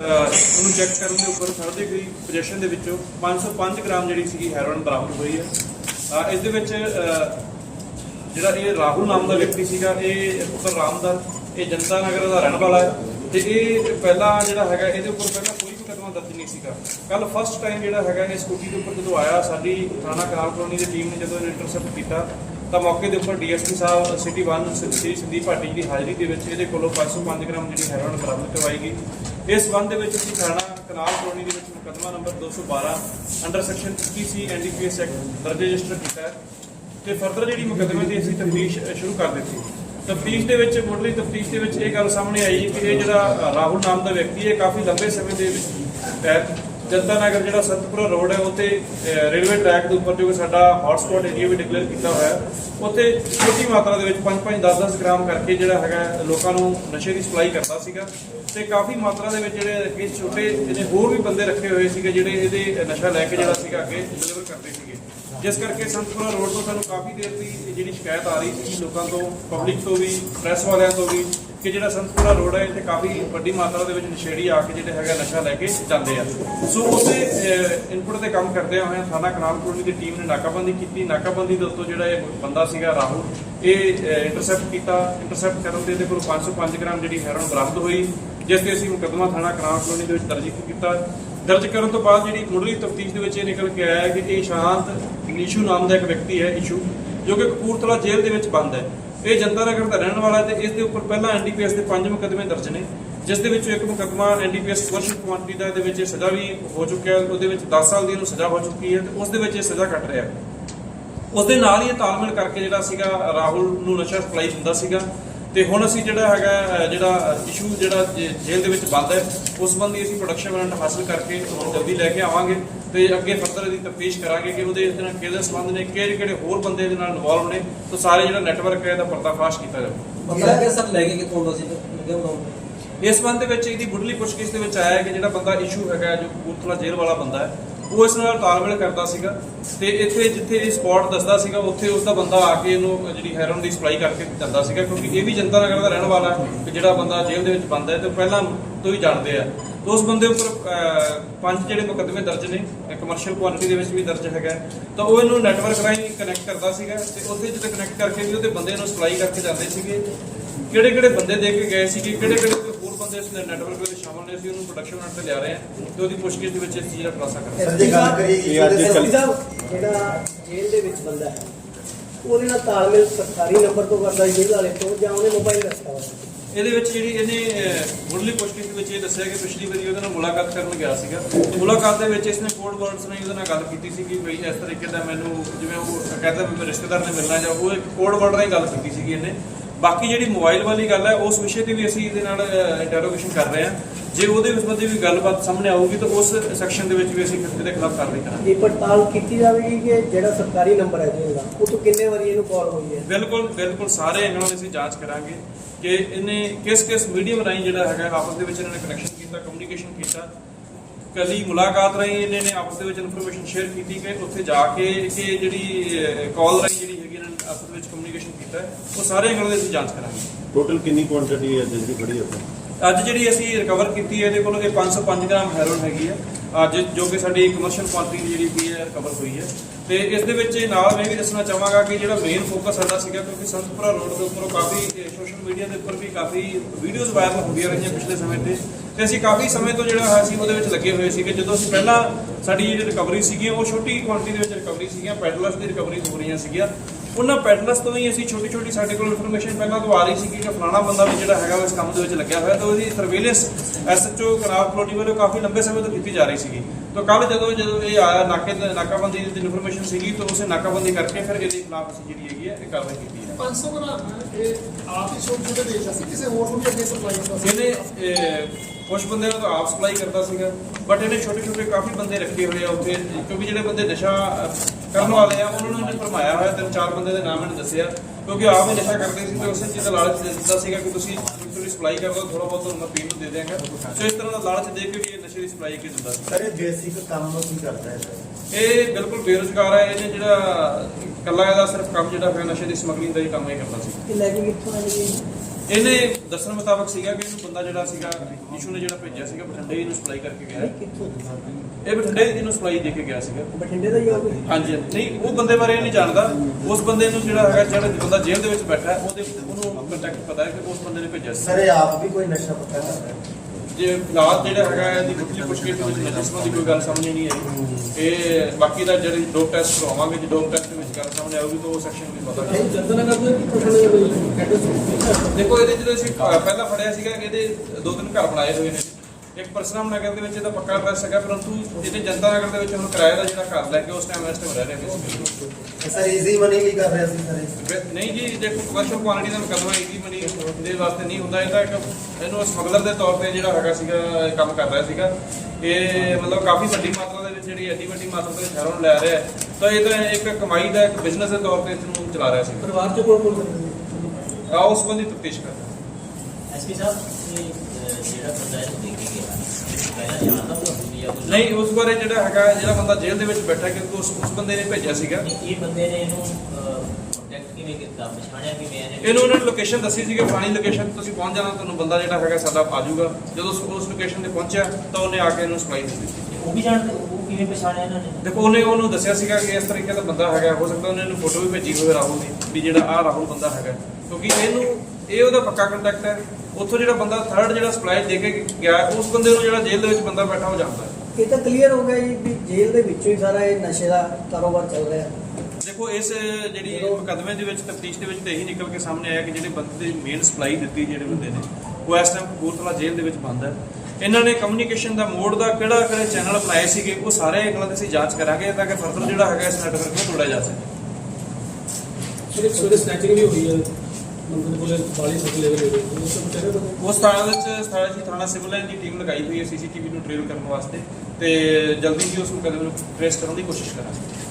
ਉਹਨੂੰ ਚੈੱਕ ਕਰਨ ਦੇ ਉੱਪਰ ਸਾਡੇ ਕੋਈ ਪੋਜੀਸ਼ਨ ਦੇ ਵਿੱਚੋਂ 505 ਗ੍ਰਾਮ ਜਿਹੜੀ ਸੀਗੀ ਹੈਰੋਇਨ ਬਰਾਮਦ ਹੋਈ ਹੈ। ਇਸ ਦੇ ਵਿੱਚ ਜਿਹੜਾ ਇਹ ਰਾਹੁਲ ਨਾਮ ਦਾ ਵਿਅਕਤੀ ਸੀਗਾ, ਇਹ ਪੁੱਤਰ ਰਾਮ ਦਾ, ਇਹ ਜਨਤਾ ਨਗਰ ਦਾ ਰਹਿਣ ਵਾਲਾ ਹੈ ਤੇ ਇਹ ਪਹਿਲਾਂ ਜਿਹੜਾ ਹੈਗਾ, ਇਹਦੇ ਉੱਪਰ ਪਹਿਲਾਂ ਕੋਈ ਵੀ ਮੁਕੱਦਮਾ ਦਰਜ ਨਹੀਂ ਸੀਗਾ। ਕੱਲ ਫਸਟ ਟਾਈਮ ਜਿਹੜਾ ਹੈਗਾ, ਇਹ ਸਕੂਟੀ ਦੇ ਉੱਪਰ ਜਦੋਂ ਆਇਆ, ਸਾਡੀ ਥਾਣਾ ਕਨਾਲ ਕਲੋਨੀ ਦੀ ਟੀਮ ਨੇ ਜਦੋਂ ਇਹਨੂੰ ਇੰਟਰਸੈਪਟ ਕੀਤਾ, ਤਾਂ ਮੌਕੇ ਦੇ ਉੱਪਰ ਡੀਐਸਪੀ ਸਾਹਿਬ ਸਿਟੀ 1 ਸ੍ਰੀ ਸੰਦੀਪ ਭਾਟੀ ਜੀ ਦੀ ਹਾਜ਼ਰੀ ਦੇ ਵਿੱਚ ਇਹਦੇ ਕੋਲੋਂ 505 ਗ੍ਰਾਮ ਜਿਹੜੀ ਹੈਰੋਇਨ ਬਰਾਮਦ ਕਰਵਾਈ ਗਈ। ਇਸ ਸੰਬੰਧ ਦੇ ਵਿੱਚ ਅਸੀਂ ਥਾਣਾ ਕਨਾਲ ਕਲੋਨੀ ਦੇ ਵਿੱਚ ਮੁਕੱਦਮਾ number 212 under section 21 C NDPS act register ਕੀਤਾ ਹੈ ਤੇ ਫਰਦਰ ਜਿਹੜੀ ਮੁਕੱਦਮੇ ਦੀ ਅਸੀਂ ਤਫਤੀਸ਼ ਸ਼ੁਰੂ ਕਰ ਦਿੱਤੀ। ਤਫਤੀਸ਼ ਦੇ ਵਿੱਚ ਮੁੱਢਲੀ ਤਫਤੀਸ਼ ਦੇ ਵਿੱਚ ਇਹ ਗੱਲ ਸਾਹਮਣੇ ਆਈ ਕਿ ਇਹ ਜਿਹੜਾ ਰਾਹੁਲ ਨਾਮ ਦਾ ਵਿਅਕਤੀ ਹੈ ਕਾਫੀ ਲੰਬੇ ਸਮੇਂ ਦੇ ਵਿੱਚ ਹੈ ਜਨਤਾ ਨਗਰ ਜਿਹੜਾ ਸੰਤਪੁਰਾ ਰੋਡ ਹੈ ਉੱਤੇ ਰੇਲਵੇ ਟਰੈਕ ਦੇ ਉੱਪਰ ਜੋ ਕਿ ਸਾਡਾ ਹੌਟਸਪੌਟ ਏਰੀਆ ਵੀ ਡਿਕਲੇਅਰ ਕੀਤਾ ਹੋਇਆ ਹੈ, ਉੱਥੇ ਛੋਟੀ ਮਾਤਰਾ ਦੇ ਵਿੱਚ 5-5 10-10 ਗ੍ਰਾਮ ਕਰਕੇ ਜਿਹੜਾ ਹੈਗਾ ਲੋਕਾਂ ਨੂੰ ਨਸ਼ੇ ਦੀ ਸਪਲਾਈ ਕਰਦਾ ਸੀਗਾ ਤੇ ਕਾਫੀ ਮਾਤਰਾ ਦੇ ਵਿੱਚ ਜਿਹੜੇ ਅੱਗੇ ਛੋਟੇ ਜਿਹਨੇ ਹੋਰ ਵੀ ਬੰਦੇ ਰੱਖੇ ਹੋਏ ਸੀਗੇ ਜਿਹੜੇ ਇਹਦੇ ਨਸ਼ਾ ਲੈ ਕੇ ਜਿਹੜਾ ਸੀਗਾ ਅੱਗੇ ਡਿਲੀਵਰ ਕਰਦੇ ਸੀਗੇ। ਜਿਸ ਕਰਕੇ ਸੰਤਪੁਰਾ ਰੋਡ ਤੋਂ ਸਾਨੂੰ ਕਾਫੀ ਦੇਰ ਦੀ ਜਿਹੜੀ ਸ਼ਿਕਾਇਤ ਆ ਰਹੀ ਸੀ ਲੋਕਾਂ ਤੋਂ ਪਬਲਿਕ ਤੋਂ ਵੀ ਪ੍ਰੈਸ ਵਾਲਿਆਂ ਤੋਂ ਵੀ ਕਿ ਜਿਹੜਾ ਸੰਤਪੁਰਾ ਰੋਡ ਹੈ, ਇੱਥੇ ਕਾਫੀ ਵੱਡੀ ਮਾਤਰਾ ਦੇ ਵਿੱਚ ਨਸ਼ੇੜੀ ਆ ਕੇ ਜਿਹੜੇ ਹੈਗਾ ਨਸ਼ਾ ਲੈ ਕੇ ਜਾਂਦੇ ਆ। ਸੋ ਉਸੇ ਇਨਪੁਟ ਤੇ ਕੰਮ ਕਰਦੇ ਹੋਏ ਥਾਣਾ ਕਨਾਲ ਕਲੋਨੀ ਦੀ ਟੀਮ ਨੇ ਨਾਕਾਬੰਦੀ ਕੀਤੀ। ਨਾਕਾਬੰਦੀ ਦੇ ਉੱਤੋਂ ਜਿਹੜਾ ਇਹ ਬੰਦਾ ਸੀਗਾ ਰਾਹੁਲ, ਇਹ ਇੰਟਰਸੈਪਟ ਕੀਤਾ। ਇੰਟਰਸੈਪਟ ਕਰਨ ਦੇ ਇਹਦੇ ਕੋਲ 505 ਗ੍ਰਾਮ ਜਿਹੜੀ ਹੈਰੋਨ ਬਰਾਮਦ ਹੋਈ, ਜਿਸ ਤੇ ਅਸੀਂ ਮੁਕੱਦਮਾ ਥਾਣਾ ਕਨਾਲ ਕਲੋਨੀ ਦੇ ਵਿੱਚ ਦਰਜ ਕੀਤਾ। ਦਰਜ ਕਰਨ ਤੋਂ ਬਾਅਦ ਜਿਹੜੀ ਮੁੱਢਲੀ ਤਫਤੀਸ਼ ਦੇ ਵਿੱਚ ਇਹ ਨਿਕਲ ਕੇ ਆਇਆ ਕਿ ਇਹ ਸ਼ਾਂਤ ਨੀਸ਼ੂ ਨਾਮ ਦਾ ਇੱਕ ਵਿਅਕਤੀ ਹੈ, ਇਸ਼ੂ, ਜੋ ਕਿ ਕਪੂਰਥਲਾ ਜੇਲ੍ਹ ਦੇ ਵਿੱਚ ਬੰਦ ਹੈ। ਇਹ ਜਨਤਾ ਨਗਰ ਦਾ ਰਹਿਣ ਵਾਲਾ ਤੇ ਇਸ ਦੇ ਉੱਪਰ ਪਹਿਲਾਂ ਐਨਡੀਪੀਐਸ ਦੇ ਪੰਜ ਮੁਕੱਦਮੇ ਦਰਜ ਨੇ, ਜਿਸ ਦੇ ਵਿੱਚੋਂ ਇੱਕ ਮੁਕੱਦਮਾ ਐਨਡੀਪੀਐਸ ਕਮਰਸ਼ੀਅਲ ਕੁਆਂਟੀਟੀ ਦਾ, ਇਹਦੇ ਵਿੱਚ ਸਜ਼ਾ ਵੀ ਹੋ ਚੁੱਕਿਆ ਉਹਦੇ ਵਿੱਚ 10 ਸਾਲ ਦੀ ਇਹਨੂੰ ਸਜ਼ਾ ਹੋ ਚੁੱਕੀ ਹੈ ਤੇ ਉਸ ਦੇ ਵਿੱਚ ਇਹ ਸਜ਼ਾ ਕੱਟ ਰਿਹਾ ਹੈ। ਉਸ ਦੇ ਨਾਲ ਹੀ ਇਹ ਤਾਲਮੇਲ ਕਰਕੇ ਜਿਹੜਾ ਸੀਗਾ, ਰਾਹੁਲ ਨੂੰ ਨਸ਼ਾ ਸਪਲਾਈ ਦਿੰਦਾ ਸੀਗਾ ਤੇ ਹੁਣ ਅਸੀਂ ਜਿਹੜਾ ਹੈਗਾ ਜਿਹੜਾ ਇਸ਼ੂ ਜਿਹੜਾ ਜੇਲ੍ਹ ਦੇ ਵਿੱਚ ਬੰਦ ਹੈ, ਉਸ ਸੰਬੰਧੀ ਅਸੀਂ ਪ੍ਰੋਡਕਸ਼ਨ ਵਾਰੰਟ ਹਾਸਲ ਕਰਕੇ ਉਹਨੂੰ ਜਲਦੀ ਲੈ ਕੇ ਆਵਾਂਗੇ। ਤੇ ਅੱਗੇ ਫਰਦਰ ਇਹਦੀ ਤਫਤੀਸ਼ ਕਰਾਂਗੇ ਕਿ ਉਹਦੇ ਇਸ ਨਾਲ ਕਿਹਦੇ ਸੰਬੰਧ ਨੇ ਕਿਹੜੇ ਕਿਹੜੇ ਹੋਰ ਬੰਦੇ ਇਹਦੇ ਨਾਲ ਇਨਵੋਲਵ ਨੇ ਤਾਂ ਸਾਰੇ ਜਿਹੜਾ ਨੈਟਵਰਕ ਹੈ ਇਹਦਾ ਪਰਦਾਫਾਸ਼ ਕੀਤਾ ਜਾਵੇ ਪਤਾ ਕਿ ਸਰ ਲੈ ਕੇ ਕਿੱਥੋਂ ਆਉਂਦਾ ਸੀ ਲੱਗਿਆ ਬਣਾਉਣ ਇਸ ਸੰਬੰਧ ਦੇ ਵਿੱਚ ਇਹਦੀ ਮੁੱਢਲੀ ਪੁੱਛਗਿੱਛ ਦੇ ਵਿੱਚ ਆਇਆ ਹੈ ਕਿ ਜਿਹੜਾ ਬੰਦਾ ਇਸ਼ੂ ਹੈਗਾ ਜੋ ਕਪੂਰਥਲਾ ਜੇਲ੍ਹ ਵਾਲਾ ਬੰਦਾ ਹੈ ਉਹ ਇਸ ਨਾਲ ਤਾਲਮੇਲ ਕਰਦਾ ਸੀਗਾ ਤੇ ਇੱਥੇ ਜਿੱਥੇ ਇਹ ਸਪੌਟ ਦੱਸਦਾ ਸੀਗਾ ਉੱਥੇ ਉਸ ਦਾ ਬੰਦਾ ਆ ਕੇ ਇਹਨੂੰ ਜਿਹੜੀ ਹੈਰੋਨ ਦੀ ਸਪਲਾਈ ਕਰਕੇ ਜਾਂਦਾ ਸੀਗਾ ਕਿਉਂਕਿ ਇਹ ਵੀ ਜਨਤਾ ਨਗਰ ਦਾ ਰਹਿਣ ਵਾਲਾ ਹੈ ਕਿ ਜਿਹੜਾ ਬੰਦਾ ਜੇਲ੍ਹ ਦੇ ਵਿੱਚ ਬੰਦ ਹੈ ਤੇ ਪਹਿਲਾਂ ਤੋਂ ਹੀ ਜਾਣਦੇ ਆ। ਉਸ ਬੰਦੇ ਉੱਪਰ ਪੰਜ ਜਿਹੜੇ ਮੁਕੱਦਮੇ ਦਰਜ ਨੇ ਕਮਰਸ਼ੀਅਲ ਕੁਆਂਟੀਟੀ ਦੇ ਵਿੱਚ ਵੀ ਦਰਜ ਹੈਗਾ। ਤਾਂ ਉਹ ਇਹਨੂੰ ਨੈਟਵਰਕ ਰਾਹੀਂ ਕਨੈਕਟ ਕਰਦਾ ਸੀਗਾ ਤੇ ਉੱਥੇ ਜਿੱਥੇ ਕਨੈਕਟ ਕਰਕੇ ਵੀ ਉਹਦੇ ਬੰਦੇ ਨੂੰ ਸਪਲਾਈ ਕਰਕੇ ਜਾਂਦੇ ਸੀਗੇ। ਕਿਹੜੇ ਕਿਹੜੇ ਬੰਦੇ ਦੇ ਕੇ ਗਏ ਸੀਗੇ ਕਿਹੜੇ ਕਿਹੜੇ ਕੋਈ ਹੋਰ ਬੰਦੇ ਇਸ ਨੈਟਵਰਕ ਵਿੱਚ ਸ਼ਾਮਲ ਨੇ ਸੀ ਉਹਨੂੰ ਪ੍ਰੋਡਕਸ਼ਨ ਵਾਰੰਟ ਤੇ ਲਿਆ ਰਹੇ ਹਾਂ ਤੇ ਉਹਦੀ ਪੁੱਛਗਿੱਛ ਦੇ ਵਿੱਚ ਇਸ ਚੀਜ਼ ਦਾ ਖੁਲਾਸਾ ਕਰਾਂਗੇ। ਸਰ ਜੇ ਗੱਲ ਕਰੀਏ ਅੱਜ ਜਿਹੜਾ ਜੇਲ੍ਹ ਦੇ ਵਿੱਚ ਬੰਦਾ ਹੈ ਉਹਦੇ ਨਾਲ ਤਾਲਮੇਲ ਸਰਕਾਰੀ ਨੰਬਰ ਤੋਂ ਕਰਦਾ ਜੇਲ੍ਹ ਵਾਲੇ ਤੋਂ ਜਾਂ ਉਹਨੇ ਮੋਬਾਈਲ ਰੱਖਿਆ ਇਹਦੇ ਵਿੱਚ ਜਿਹੜੀ ਇਹਨੇ ਮੁੱਢਲੀ ਪੁੱਛਗਿੱਛ ਵਿੱਚ ਇਹ ਦੱਸਿਆ ਕਿ ਪਿਛਲੀ ਵਾਰੀ ਉਹਦੇ ਨਾਲ ਮੁਲਾਕਾਤ ਕਰਨ ਗਿਆ ਸੀਗਾ। ਮੁਲਾਕਾਤ ਦੇ ਵਿੱਚ ਇਸਨੇ ਕੋਡ ਵਰਡਸ ਨਾਲ ਉਹਦੇ ਨਾਲ ਗੱਲ ਕੀਤੀ ਸੀ ਕਿ ਬਈ ਇਸ ਤਰੀਕੇ ਦਾ ਮੈਨੂੰ ਜਿਵੇਂ ਉਹ ਕਹਿੰਦਾ ਵੀ ਮੇਰੇ ਰਿਸ਼ਤੇਦਾਰ ਨੇ ਮਿਲਣਾ ਜਾਂ ਉਹ ਕੋਡ ਵਰਡ ਨਾਲ ਗੱਲ ਕੀਤੀ ਸੀਗੀ ਇਹਨੇ। ਬਾਕੀ ਜਿਹੜੀ ਮੋਬਾਈਲ ਵਾਲੀ ਗੱਲ ਹੈ ਉਸ ਵਿਸ਼ੇ ਤੇ ਵੀ ਅਸੀਂ ਇਹਦੇ ਨਾਲ ਇੰਟਰੋਗੇਸ਼ਨ ਕਰ ਰਹੇ ਹਾਂ। ਜੇ ਉਹਦੇ ਸੰਬੰਧੀ ਵੀ ਗੱਲਬਾਤ ਸਾਹਮਣੇ ਆਊਗੀ ਤਾਂ ਉਸ ਸੈਕਸ਼ਨ ਦੇ ਵਿੱਚ ਵੀ ਅਸੀਂ ਇਹਦੇ ਖਿਲਾਫ ਕਾਰਵਾਈ ਕਰਾਂਗੇ। ਇਹ ਪੜਤਾਲ ਕੀਤੀ ਜਾਵੇਗੀ ਕਿ ਜਿਹੜਾ ਸਰਕਾਰੀ ਨੰਬਰ ਹੈ ਜੇਲ੍ਹ ਦਾ ਉਹ ਤੋਂ ਕਿੰਨੇ ਵਾਰੀ ਇਹਨੂੰ ਕਾਲ ਹੋਈ ਹੈ? ਬਿਲਕੁਲ ਬਿਲਕੁਲ ਸਾਰੇ ਐਂਗਲਾਂ ਦੀ ਅਸੀਂ ਜਾਂਚ ਕਰਾਂਗੇ ਕਿ ਇਹਨੇ ਕਿਸ ਕਿਸ ਮੀਡੀਅਮ ਰਾਹੀਂ ਜਿਹੜਾ ਹੈਗਾ ਆਪਸ ਦੇ ਵਿੱਚ ਇਹਨਾਂ ਨੇ ਕਨੈਕਸ਼ਨ ਕੀਤਾ ਕਮਿਊਨੀਕੇਸ਼ਨ ਕੀਤਾ। ਕਦੀ ਮੁਲਾਕਾਤ ਰਾਹੀਂ ਇਹਨੇ ਨੇ ਆਪਸ ਦੇ ਵਿੱਚ ਇਨਫੋਰਮੇਸ਼ਨ ਸ਼ੇਅਰ ਕੀਤੀ ਕਿ ਉੱਥੇ ਜਾ ਕੇ ਕਿ ਜਿਹੜੀ ਕਾਲ ਰਾਹੀਂ ਜਿਹੜੀ ਹੈਗੀ ਇਹਨਾਂ ਨੇ ਆਪਸ ਵਿੱਚ ਕਮਿਊਨੀਕੇਸ਼ਨ ਕੀਤਾ ਹੈ, ਉਹ ਸਾਰੇ ਐਂਗਲਾਂ ਦੀ ਅਸੀਂ ਜਾਂਚ ਕਰਾਂਗੇ। ਟੋਟਲ ਕਿੰਨੀ ਕੁਆਂਟੀਟੀ ਹੈ ਜਿਹੜੀ ਫੜੀ ਆਪਾਂ ਅੱਜ ਜਿਹੜੀ ਅਸੀਂ ਰਿਕਵਰ ਕੀਤੀ ਹੈ ਇਹਦੇ ਕੋਲੋਂ ਇਹ 505 ਗ੍ਰਾਮ ਹੈਰੋਨ ਹੈਗੀ ਹੈ। ਅੱਜ ਜੋ ਕਿ ਸਾਡੀ ਕਮਰਸ਼ੀਅਲ ਕੁਆਂਟੀਟੀ ਜਿਹੜੀ ਵੀ ਹੈ ਰਿਕਵਰ ਹੋਈ ਹੈ। ਤੇ ਇਸ ਦੇ ਵਿੱਚ ਇਹ ਨਾਲ ਮੈਂ ਵੀ ਦੱਸਣਾ ਚਾਹਾਂਗਾ ਕਿ ਜਿਹੜਾ ਮੇਨ ਫੋਕਸ ਸਾਡਾ ਸੀਗਾ ਕਿਉਂਕਿ ਸੰਤਪੁਰਾ ਰੋਡ ਦੇ ਉੱਪਰੋਂ ਕਾਫੀ ਸੋਸ਼ਲ ਮੀਡੀਆ ਦੇ ਉੱਪਰ ਵੀ ਕਾਫੀ ਵੀਡੀਓਜ਼ ਵਾਇਰਲ ਹੁੰਦੀਆਂ ਰਹੀਆਂ ਪਿਛਲੇ ਸਮੇਂ ਤੇ। ਤੇ ਅਸੀਂ ਕਾਫੀ ਸਮੇਂ ਤੋਂ ਜਿਹੜਾ ਹੈ ਸੀ ਉਹਦੇ ਵਿੱਚ ਲੱਗੇ ਹੋਏ ਸੀਗੇ। ਜਦੋਂ ਅਸੀਂ ਪਹਿਲਾਂ ਸਾਡੀ ਜਿਹੜੀ ਰਿਕਵਰੀ ਸੀਗੀ ਉਹ ਛੋਟੀ ਕੁਆਂਟੀਟੀ ਦੇ ਵਿੱਚ ਰਿਕਵਰੀ ਸੀਗੀਆਂ ਪੈਡਲਰਸ ਦੀ ਰਿਕਵਰੀ ਹੋ ਰਹੀਆਂ ਸੀਗੀਆਂ। ਉਹਨਾਂ ਪੈਡਲਰਸ ਤੋਂ ਹੀ ਅਸੀਂ ਛੋਟੀ ਛੋਟੀ ਸਾਡੇ ਕੋਲ ਇਨਫੋਰਮੇਸ਼ਨ ਪਹਿਲਾਂ ਤੋਂ ਆ ਰਹੀ ਸੀ ਕਿ ਫਲਾਣਾ ਬੰਦਾ ਵੀ ਜਿਹੜਾ ਹੈਗਾ ਇਸ ਕੰਮ ਦੇ ਵਿੱਚ ਲੱਗਿਆ ਹੋਇਆ, ਤਾਂ ਉਹਦੀ ਸਰਵੇਲੈਂਸ ਐਸਐਚਓ ਕਨਾਲ ਕਲੋਨੀ ਵੱਲੋਂ ਕਾਫੀ ਲੰਬੇ ਸਮੇਂ ਤੋਂ ਕੀਤੀ ਜਾ ਰਹੀ ਸੀਗੀ। ਤਾਂ ਕੱਲ ਜਦੋਂ ਜਦੋਂ ਇਹ ਆਇਆ ਨਾਕੇ ਤੇ ਨਾਕਾਬੰਦੀ ਦੀ ਇਨਫੋਰਮੇਸ਼ਨ ਸੀਗੀ ਤਾਂ ਉਸੇ ਨਾਕਾਬੰਦੀ ਕਰਕੇ ਫਿਰ ਇਹਦੇ ਖਿਲਾਫ ਅਸੀਂ ਜਿਹੜੀ ਹੈਗੀ ਹੈ ਇਹ ਕਾਰਵਾਈ ਕੀਤੀ ਹੈ। 500 ਗ੍ਰਾਮ ਹੈ ਇਹ ਆਪ ਹੀ ਛੋਟੇ ਛੋਟੇ ਦੇਸ਼ ਸੀ ਕਿਸੇ ਹੋਰ ਨੂੰ ਵੀ ਅੱਗੇ ਸਪਲਾਈ ਕਰਦਾ ਸੀ। ਇਹਨੇ ਕੁਝ ਬੰਦੇ ਨੂੰ ਤਾਂ ਆਪ ਸਪਲਾਈ ਕਰਦਾ ਸੀਗਾ ਬਟ ਇਹਨੇ ਛੋਟੇ ਛੋਟੇ ਕਾਫੀ ਬੰਦੇ ਰੱਖੇ ਹੋਏ ਆ ਉੱਥੇ ਕਿਉਂਕਿ ਜਿਹੜੇ ਬੰਦੇ ਨਸ਼ਾ ਕਰਨ ਵਾਲੇ ਆ ਉਹਨਾਂ ਨੂੰ ਇਹਨੇ ਫਰਮਾਇਆ ਹੋਇਆ ਤਿੰਨ ਚਾਰ ਬੰਦੇ ਦੇ ਨਾਮ ਇਹਨੇ ਦੱਸਿਆ ਕਿਉਂਕਿ ਆਪ ਹੀ ਨਸ਼ਾ ਕਰਦੇ ਸੀ ਤੇ ਉਸੇ ਚੀਜ਼ ਦਾ ਲਾਲਚ ਦੇ ਦਿੱਤਾ ਸੀਗਾ ਕਿ ਤੁਸੀਂ ਸਪਲਾਈ ਕਰ ਦਿਓ ਥੋੜਾ ਬਹੁਤ ਤੁਹਾਨੂੰ ਮੈਂ ਪੀਣ ਨੂੰ ਦੇ ਦਿਆਂਗਾ। ਸੋ ਇਸ ਤਰ੍ਹਾਂ ਦਾ ਲਾਲਚ ਦੇ ਕੇ ਵੀ ਇਹ ਨਸ਼ੇ ਦੀ ਸਪਲਾਈ ਕੀ ਦਿੰਦਾ ਸੀ ਸਰ ਇਹ ਬੇਸਿਕ ਕੰਮ ਕੀ ਕਰਦਾ ਹੈ ਸਰ? ਇਹ ਬਿਲਕੁਲ ਬੇਰੁਜ਼ਗਾਰ ਹੈ ਇਹਨੇ ਜਿਹੜਾ ਕੱਲਾ ਇਹਦਾ ਸਿਰਫ ਕੰਮ ਜਿਹੜਾ ਹੈ ਨਸ਼ੇ ਦੀ ਸਮਗਲਿੰਗ ਦਾ ਹੀ ਕੰਮ ਹੀ ਕਰਦਾ ਸੀ। ਇਹ ਲੈ ਕੇ ਕਿੱਥੋਂ ਆਈ ਜੀ ਇਹਨੇ? ਦੱਸਣ ਮੁਤਾਬਕ ਸੀਗਾ ਕਿ ਇਹਨੂੰ ਬੰਦਾ ਜਿਹੜਾ ਸੀਗਾ ਈਸ਼ੂ ਨੇ ਜਿਹੜਾ ਭੇਜਿਆ ਸੀਗਾ ਬਠਿੰਡੇ ਇਹਨੂੰ ਸਪਲਾਈ ਕਰਕੇ ਗਿਆ। ਹੈ। ਕਿੱਥੋਂ? ਇਹ ਬਠਿੰਡੇ ਇਹਨੂੰ ਸਪਲਾਈ ਦੇ ਕੇ ਗਿਆ ਸੀਗਾ। ਬਠਿੰਡੇ ਦਾ ਹੀ ਆ ਵੀ? ਹਾਂਜੀ। ਨਹੀਂ ਉਹ ਬੰਦੇ ਬਾਰੇ ਨਹੀਂ ਜਾਣਦਾ। ਉਸ ਬੰਦੇ ਨੂੰ ਜਿਹੜਾ ਹੈਗਾ ਜਿਹੜਾ ਬੰਦਾ ਜੇਲ੍ਹ ਦੇ ਵਿੱਚ ਬੈਠਾ ਹੈ ਉਹਦੇ ਉਹਨੂੰ ਕੰਟੈਕਟ ਪਤਾ ਹੈ ਕਿ ਉਸ ਬੰਦੇ ਨੇ ਭੇਜਿਆ ਸੀ। ਸਰ ਇਹ ਆਪ ਵੀ ਕੋਈ ਨਸ਼ਾ ਪੱਕਾ ਕਰਦਾ ਹੈ? ਜੇ ਫਿਲਹਾਲ ਜਿਹੜਾ ਹੈਗਾ ਇਹਦੀ ਮੁੱਢਲੀ ਪੁੱਛਗਿੱਛ ਵਿੱਚ ਨਜਿਸਮਾਂ ਦੀ ਕੋਈ ਗੱਲ ਸਾਹਮਣੇ ਨਹੀਂ ਆਈ। ਇਹ ਬਾਕੀ ਦਾ ਜਿਹੜੀ ਡੋਪ ਟੈਸਟ ਕਰਵਾਵਾਂਗੇ ਜੇ ਡੋਪ ਟੈਸਟ ਦੇ ਵਿੱਚ ਗੱਲ ਸਾਹਮਣੇ ਆਊਗੀ ਤਾਂ ਉਹ ਸੈਕਸ਼ਨ ਵੀ ਪਤਾ ਨਹੀਂ ਜਨਤਾ ਨਗਰ ਤੋਂ ਕੀ ਐਡਰੈਸ ਦੇਖੋ ਇਹਦੇ ਜਦੋਂ ਅਸੀਂ ਪਹਿਲਾਂ ਫੜਿਆ ਸੀਗਾ ਕਿ ਇਹਦੇ ਦੋ ਤਿੰਨ ਘਰ ਬਣਾਏ ਹੋਏ ਨੇ। ਇੱਕ ਪਰਸਨਮ ਨਗਰ ਦੇ ਵਿੱਚ ਇਹਦਾ ਪੱਕਾ ਐਡਰੈਸ ਹੈਗਾ ਪਰੰਤੂ ਇਹਨੇ ਜਨਤਾ ਨਗਰ ਦੇ ਵਿੱਚ ਹੁਣ ਕਿਰਾਏ ਦਾ ਜਿਹੜਾ ਘਰ ਲੈ ਕੇ ਉਸ ਟਾਈਮ ਟਾਈਮ ਰਹਿ ਰਹੇ ਸੀ ਸਰ ਈਜ਼ੀ ਮਨੀ ਲਈ ਕਰ ਰਿਹਾ ਸੀ ਸਰ ਨਹੀਂ ਜੀ ਦੇਖੋ ਕਮਰਸ਼ੀਅਲ ਕੁਆਲਿਟੀ ਦਾ ਮੁਕੱਦਮਾ ਈਜ਼ੀ ਮਨੀ ਦੇ ਵਾਸਤੇ ਨਹੀਂ ਹੁੰਦਾ। ਇਹ ਤਾਂ ਇੱਕ ਇਹਨੂੰ ਸਮਗਲਰ ਦੇ ਤੌਰ ਤੇ ਜਿਹੜਾ ਹੈਗਾ ਸੀਗਾ ਕੰਮ ਕਰ ਰਿਹਾ ਸੀਗਾ। ਇਹ ਮਤਲਬ ਕਾਫੀ ਵੱਡੀ ਮਾਤਰਾ ਦੇ ਵਿੱਚ ਜਿਹੜੀ ਐਡੀ ਵੱਡੀ ਮਾਤਰਾ ਦੇ ਹੈਰੋਨ ਲੈ ਰਿਹਾ। ਤਾਂ ਇਹ ਤਾਂ ਇੱਕ ਕਮਾਈ ਦਾ ਇੱਕ ਬਿਜ਼ਨਸ ਦੇ ਤੌਰ ਤੇ ਇਸ ਨੂੰ ਚਲਾ ਰਿਹਾ ਸੀ। ਪਰਿਵਾਰ ਚ ਕੋਲ ਕੋਲ ਆ ਉਸ ਬੰਦੀ ਤਫਤੀਸ਼ ਕਰ ਐਸਪੀ ਸਾਹਿਬ ਇਹ ਅਹ, ਜਿਹੜਾ ਬੰਦਾ ਇਹਨੂੰ ਦੇ ਕੇ ਗਿਆ ਪਹਿਲਾਂ ਜਾਣਦਾ ਹੁੰਦਾ ਸੀ ਜਾਂ ਕੁਝ ਨਹੀਂ ਉਸ ਬਾਰੇ ਜਿਹੜਾ ਹੈਗਾ ਜਿਹੜਾ ਬੰਦਾ ਜੇਲ੍ਹ ਦੇ ਵਿੱਚ ਬੈਠਾ ਕਿਉਂਕਿ ਉਸ ਉਸ ਬੰਦੇ ਨੇ ਭੇਜਿਆ ਸੀਗਾ। ਇਹ ਬੰਦੇ ਨੇ ਇਹਨੂੰ ਕੰਟੈਕਟ ਕਿਵੇਂ ਕੀਤਾ ਪਛਾਣਿਆ ਕਿਵੇਂ ਇਹਨੇ? ਇਹਨੂੰ ਉਹਨਾਂ ਨੇ ਲੋਕੇਸ਼ਨ ਦੱਸੀ ਸੀ ਕਿ ਫਲਾਣੀ ਲੋਕੇਸ਼ਨ ਤੁਸੀਂ ਪਹੁੰਚ ਜਾਣਾ ਤੁਹਾਨੂੰ ਬੰਦਾ ਜਿਹੜਾ ਹੈਗਾ ਸਾਡਾ ਆ ਜਾਊਗਾ। ਜਦੋਂ ਉਸ- ਉਸ ਲੋਕੇਸ਼ਨ ਤੇ ਪਹੁੰਚਿਆ ਤਾਂ ਉਹਨੇ ਆ ਕੇ ਇਹਨੂੰ ਸਪਲਾਈ ਦਿੱਤੀ। ਉਹ ਵੀ ਜਾਣਦਾ ਉਹ ਕਿਵੇਂ ਪਛਾਣਿਆ ਇਹਨਾਂ ਨੇ? ਦੇਖੋ ਉਹਨੇ ਉਹਨੂੰ ਦੱਸਿਆ ਸੀਗਾ ਕਿ ਇਸ ਤਰੀਕੇ ਦਾ ਬੰਦਾ ਹੈਗਾ ਹੋ ਸਕਦਾ ਉਹਨੇ ਇਹਨੂੰ ਫੋਟੋ ਵੀ ਭੇਜੀ ਹੋਵੇ ਰਾਹੁਲ ਦੀ ਵੀ ਜਿਹੜਾ ਆਹ ਰਾਹੁਲ ਬੰਦਾ ਹੈਗਾ। ਕਿਉਂਕਿ ਇਹਨੂੰ ਇਹ ਉਹਦਾ ਪੱਕਾ ਕੰਟੈਕਟ ਹੈ। ਉੱਥੋਂ ਜਿਹੜਾ ਬੰਦਾ ਥਰਡ ਜਿਹੜਾ ਸਪਲਾਈ ਦੇ ਕੇ ਗਿਆ ਉਸ ਬੰਦੇ ਨੂੰ ਜਿਹੜਾ ਜੇਲ੍ਹ ਦੇ ਵਿੱਚ ਬੰਦਾ ਬੈਠਾ ਉਹ ਜਾਣਦਾ ਹੈ। ਇਹ ਤਾਂ ਕਲੀਅਰ ਹੋ ਗਿਆ ਜੀ ਵੀ ਜੇਲ੍ਹ ਦੇ ਵਿੱਚੋਂ ਹੀ ਸਾਰਾ ਇਹ ਨਸ਼ੇ ਦਾ ਕਾਰੋਬਾਰ ਚੱਲ ਰਿਹਾ ਦੇਖੋ ਇਸ ਜਿਹੜੀ ਮੁਕੱਦਮੇ ਦੇ ਵਿੱਚ ਤਫਤੀਸ਼ ਦੇ ਵਿੱਚ ਤੇ ਇਹੀ ਨਿਕਲ ਕੇ ਸਾਹਮਣੇ ਆਇਆ ਕਿ ਜਿਹੜੇ ਬੰਦੇ ਦੀ ਮੇਨ ਸਪਲਾਈ ਦਿੱਤੀ ਜਿਹੜੇ ਬੰਦੇ ਨੇ ਉਹ ਇਸ ਟਾਈਮ ਕਪੂਰਥਲਾ ਜੇਲ੍ਹ ਦੇ ਵਿੱਚ ਬੰਦ ਹੈ। ਇਹਨਾਂ ਨੇ ਕਮਿਊਨੀਕੇਸ਼ਨ ਦਾ ਮੋਡ ਦਾ ਕਿਹੜਾ ਕਿਹੜੇ ਚੈਨਲ ਅਪਣਾਏ ਸੀਗੇ ਉਹ ਸਾਰੇ ਗੱਲਾਂ ਦੀ ਅਸੀਂ ਜਾਂਚ ਕਰਾਂਗੇ ਤਾਂ ਕਿ ਫਰਦਰ ਜਿਹੜਾ ਹੈਗਾ ਇਸ ਨੈਟਵਰਕ ਨੂੰ ਤੋੜਿਆ ਜਾ ਸਕੇ। ਸਵੇਰੇ ਸਨੈਚਿੰਗ ਵੀ ਹੋਈ ਹੈ। ਉਸ ਥਾਣਾ ਵਿੱਚ ਥਾਣਾ ਜੀ, ਥਾਣਾ ਸਿਵਲ ਲਾਈਨ ਦੀ ਟੀਮ ਲਗਾਈ ਹੋਈ ਹੈ, ਸੀਸੀਟੀਵੀ ਨੂੰ ਟ੍ਰੇਲ ਕਰਨ ਵਾਸਤੇ। ਤੇ ਜਲਦੀ ਹੀ ਉਸ ਮੁਕੱਦਮੇ ਨੂੰ ਟ੍ਰੇਸ ਕਰਨ ਦੀ ਕੋਸ਼ਿਸ਼ ਕਰਾਂਗੇ।